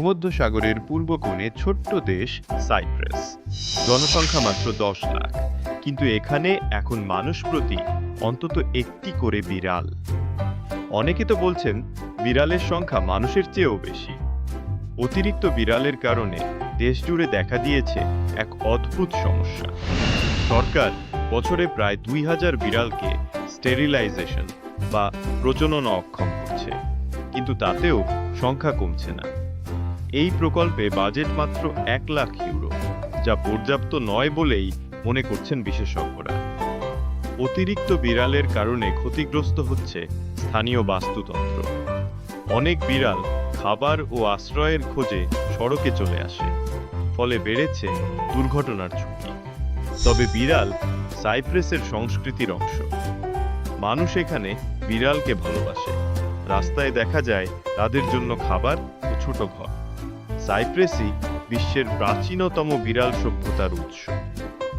ভূমধ্যসাগরের পূর্ব কোণে ছোট্ট দেশ সাইপ্রাস। জনসংখ্যা মাত্র দশ লাখ। কিন্তু এখানে এখন মানুষ প্রতি অন্তত একটি করে বিড়াল। অনেকে তো বলছেন বিড়ালের সংখ্যা মানুষের চেয়েও বেশি। অতিরিক্ত বিড়ালের কারণে দেশ জুড়ে দেখা দিয়েছে এক অদ্ভুত সমস্যা। সরকার বছরে প্রায় দুই হাজার বিড়ালকে স্টেরিলাইজেশন বা প্রজনন অক্ষম করছে। কিন্তু তাতেও সংখ্যা কমছে না। এই প্রকল্পে বাজেট মাত্র এক লাখ ইউরো, যা পর্যাপ্ত নয় বলেই মনে করছেন বিশেষজ্ঞরা। অতিরিক্ত বিড়ালের কারণে ক্ষতিগ্রস্ত হচ্ছে স্থানীয় বাস্তুতন্ত্র। অনেক বিড়াল খাবার ও আশ্রয়ের খোঁজে সড়কে চলে আসে, ফলে বেড়েছে দুর্ঘটনার ঝুঁকি। তবে বিড়াল সাইপ্রেসের সংস্কৃতির অংশ। মানুষ এখানে বিড়ালকে ভালোবাসে। রাস্তায় দেখা যায় তাদের জন্য খাবার ও ছোট ঘর। সাইপ্রেসই বিশ্বের প্রাচীনতম বিড়াল সভ্যতার উৎস।